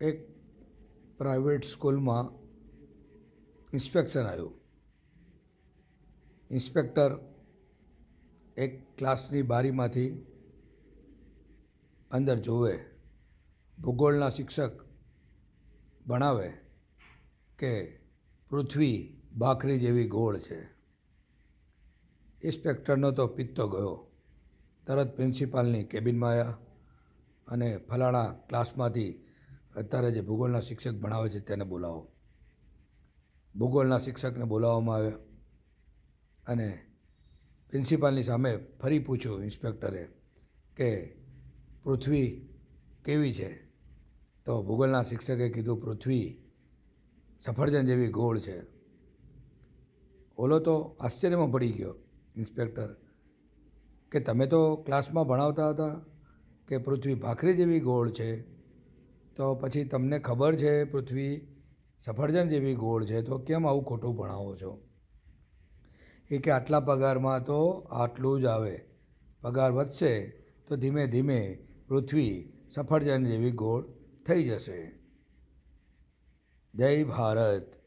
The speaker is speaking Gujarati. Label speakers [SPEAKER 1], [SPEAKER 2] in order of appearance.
[SPEAKER 1] એક પ્રાઇવેટ સ્કૂલમાં ઇન્સ્પેક્શન આવ્યું. ઇન્સ્પેક્ટર એક ક્લાસની બારીમાંથી અંદર જોવે, ભૂગોળના શિક્ષક ભણાવે કે પૃથ્વી ભાખરી જેવી ગોળ છે. ઇન્સ્પેક્ટરનો તો પિત્તો ગયો. તરત પ્રિન્સિપાલની કેબિનમાં આવ્યા અને ફલાણા ક્લાસમાંથી અત્યારે જે ભૂગોળના શિક્ષક ભણાવે છે તેને બોલાવો. ભૂગોળના શિક્ષકને બોલાવવામાં આવ્યા અને પ્રિન્સિપાલની સામે ફરી પૂછ્યું ઇન્સ્પેક્ટરે કે પૃથ્વી કેવી છે? તો ભૂગોળના શિક્ષકે કીધું, પૃથ્વી સફરજન જેવી ગોળ છે. ઓલો તો આશ્ચર્યમાં પડી ગયો ઇન્સ્પેક્ટર કે તમે તો ક્લાસમાં ભણાવતા હતા કે પૃથ્વી ભાખરી જેવી ગોળ છે? તો પછી તમને ખબર છે પૃથ્વી સફરજન જેવી ગોળ છે, તો કેમ આવું ખોટું ભણાવો છો? એ કે આટલા પગારમાં તો આટલું જ આવે. પગાર વધશે તો ધીમે ધીમે પૃથ્વી સફરજન જેવી ગોળ થઈ જશે. જય ભારત.